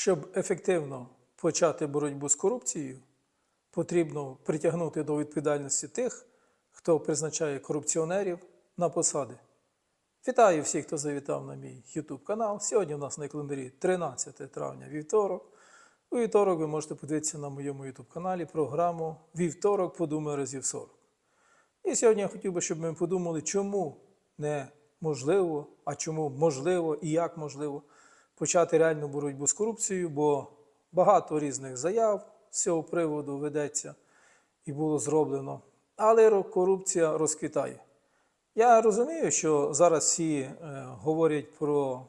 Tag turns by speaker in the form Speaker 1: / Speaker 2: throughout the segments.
Speaker 1: Щоб ефективно почати боротьбу з корупцією, потрібно притягнути до відповідальності тих, хто призначає корупціонерів на посади. Вітаю всіх, хто завітав на мій YouTube канал. Сьогодні у нас на календарі 13 травня вівторок. У вівторок ви можете подивитися на моєму YouTube каналі програму Вівторок подумай разів 40. І сьогодні я хотів би, щоб ми подумали, чому не можливо, а чому можливо і як можливо почати реальну боротьбу з корупцією, бо багато різних заяв з цього приводу ведеться і було зроблено. Але корупція розквітає. Я розумію, що зараз всі е, говорять про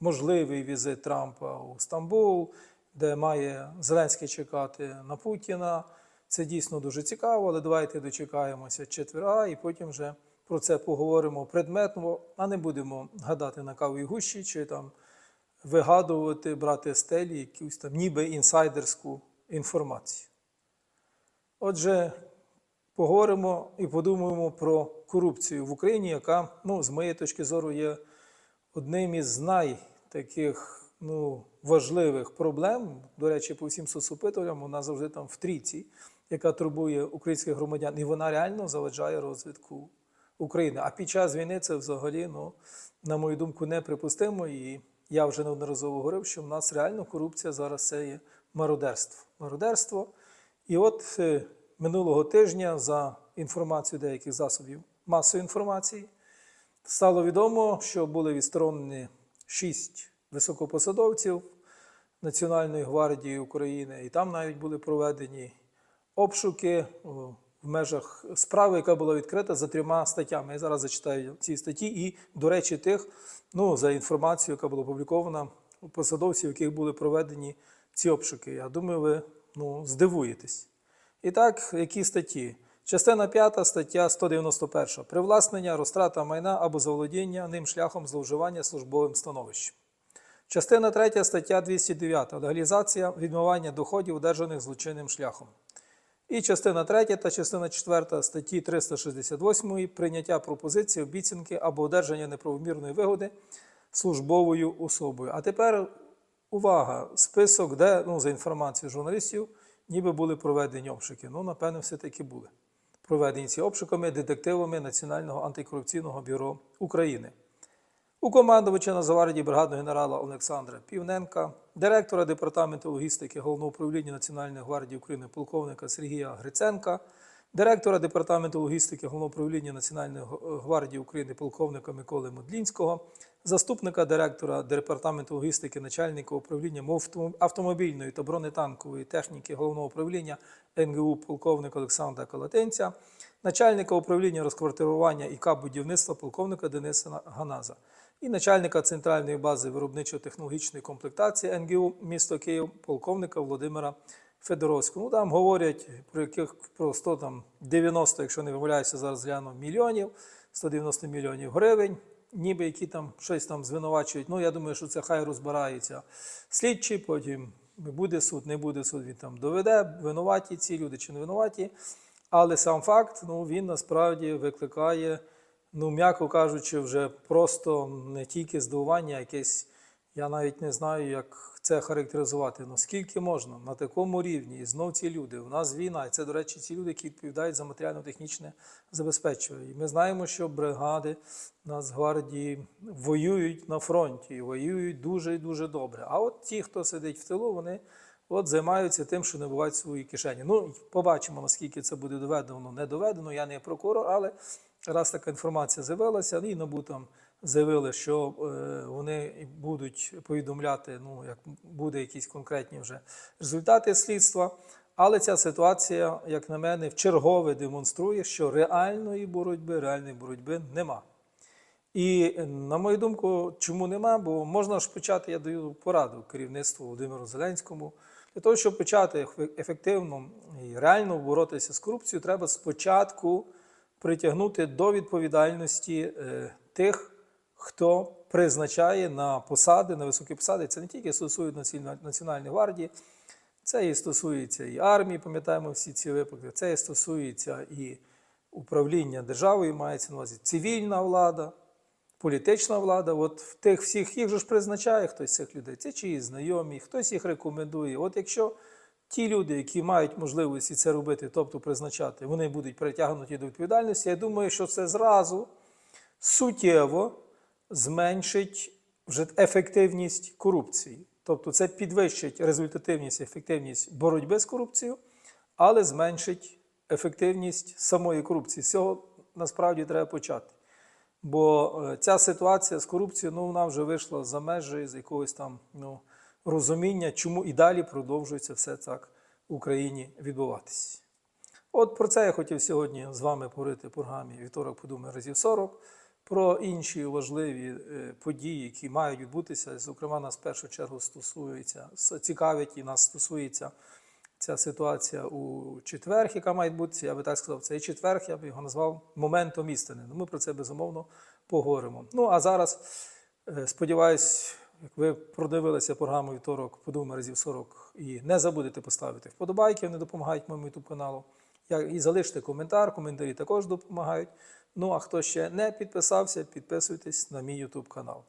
Speaker 1: можливий візит Трампа у Стамбул, де має Зеленський чекати на Путіна. Це дійсно дуже цікаво, але давайте дочекаємося четверга і потім вже про це поговоримо предметно, а не будемо гадати на каві гущі чи там вигадувати, брати стелі якусь там ніби інсайдерську інформацію. Отже, поговоримо і подумаємо про корупцію в Україні, яка, ну, з моєї точки зору, є одним із найтаких ну, важливих проблем. До речі, по всім соцопитуванням вона завжди там в трійці, яка турбує українських громадян, і вона реально заважає розвитку України. А під час війни це взагалі, ну, на мою думку, неприпустимо. І я вже неодноразово говорив, що в нас реально корупція зараз це є мародерство. Мародерство. І от е, минулого тижня, за інформацією деяких засобів масової інформації, стало відомо, що були відсторонені шість високопосадовців Національної гвардії України, і там навіть були проведені обшуки в межах справи, яка була відкрита за трьома статтями. Я зараз зачитаю ці статті, і, до речі, тих, ну, за інформацією, яка була опублікована, посадовців, яких були проведені ці обшуки. Я думаю, ви ну, здивуєтесь. І так, які статті? Частина 5 стаття 191. Привласнення, розтрата майна або заволодіння ним шляхом зловживання службовим становищем. Частина 3 стаття 209. Легалізація відмивання доходів, одержаних злочинним шляхом. І частина 3 та частина 4 статті 368 прийняття пропозиції, обіцянки або одержання неправомірної вигоди службовою особою. А тепер увага, список, де, ну, за інформацією журналістів, ніби були проведені обшуки. Ну, напевно, все-таки були проведені ці обшуками детективами Національного антикорупційного бюро України. У командувача Нацгвардії бригадного генерала Олександра Півненка, директора департаменту логістики Головного управління Національної гвардії України полковника Сергія Гриценка, директора департаменту логістики Головного управління Національної гвардії України полковника Миколи Модлінського, заступника директора департаменту логістики начальника управління автомобільної та бронетанкової техніки Головного управління НГУ полковника Олександра Калатенця, начальника управління розквартирування і КАП будівництва полковника Дениса Ганаза і начальника центральної бази виробничо-технологічної комплектації НГУ місто Київ, полковника Володимира Федоровського. Ну, там говорять про яких про 100, там, 90, якщо не помиляюся, зараз гляну, мільйонів, 190 мільйонів гривень, ніби які там щось там звинувачують. Ну, я думаю, що це хай розбираються слідчі, потім буде суд, не буде суд, він там доведе, винуваті ці люди чи не винуваті. Але сам факт, ну, він насправді викликає, ну, м'яко кажучи, вже просто не тільки здивування, якесь, я навіть не знаю, як це характеризувати. Ну, скільки можна на такому рівні, і знов ці люди, у нас війна, і це, до речі, ці люди, які відповідають за матеріально-технічне забезпечення. І ми знаємо, що бригади Нацгвардії воюють на фронті, і воюють дуже і дуже добре. А от ті, хто сидить в тилу, вони от займаються тим, що набувають свої кишені. Ну, побачимо, наскільки це буде доведено, не доведено. Я не прокурор, але раз така інформація з'явилася, і НАБУ там заявили, що е, вони будуть повідомляти, ну, як буде якісь конкретні вже результати слідства. Але ця ситуація, як на мене, в чергове демонструє, що реальної боротьби, реальної боротьби нема. І на мою думку, чому нема? Бо можна ж почати, я даю пораду керівництву Володимиру Зеленському. Для того, щоб почати ефективно і реально боротися з корупцією, треба спочатку притягнути до відповідальності е, тих, хто призначає на посади, на високі посади. Це не тільки стосується Національної гвардії, це і стосується і армії, пам'ятаємо всі ці випадки, це і стосується і управління державою, мається на увазі цивільна влада. Політична влада. От в тих всіх їх же ж призначає хтось цих людей. Це чиїсь знайомі, хтось їх рекомендує. От якщо ті люди, які мають можливості це робити, тобто призначати, вони будуть притягнуті до відповідальності, я думаю, що це зразу суттєво зменшить вже ефективність корупції. Тобто це підвищить результативність, ефективність боротьби з корупцією, але зменшить ефективність самої корупції. З цього насправді треба почати. Бо е, ця ситуація з корупцією ну, вона вже вийшла за межі з якогось там ну, розуміння, чому і далі продовжується все так в Україні відбуватися. От про це я хотів сьогодні з вами поговорити в програмі Вівторок подумай разів 40, про інші важливі е, події, які мають відбутися. Зокрема, нас в першу чергу стосується, с- цікавить і нас стосується ця ситуація у четверг, яка має відбутися. Я би так сказав, цей четверг, я би його назвав моментом істини. Ну, Ми про це безумовно поговоримо. Ну а зараз е, сподіваюсь, як ви продивилися програму вівторок, подумай разів 40 і не забудете поставити вподобайки, вони допомагають моєму youtube каналу. І залиште коментар, коментарі також допомагають. Ну а хто ще не підписався, підписуйтесь на мій YouTube канал.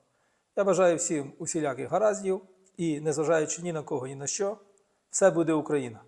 Speaker 1: Я бажаю всім усіляких гараздів і, незважаючи ні на кого, ні на що, все буде Україна.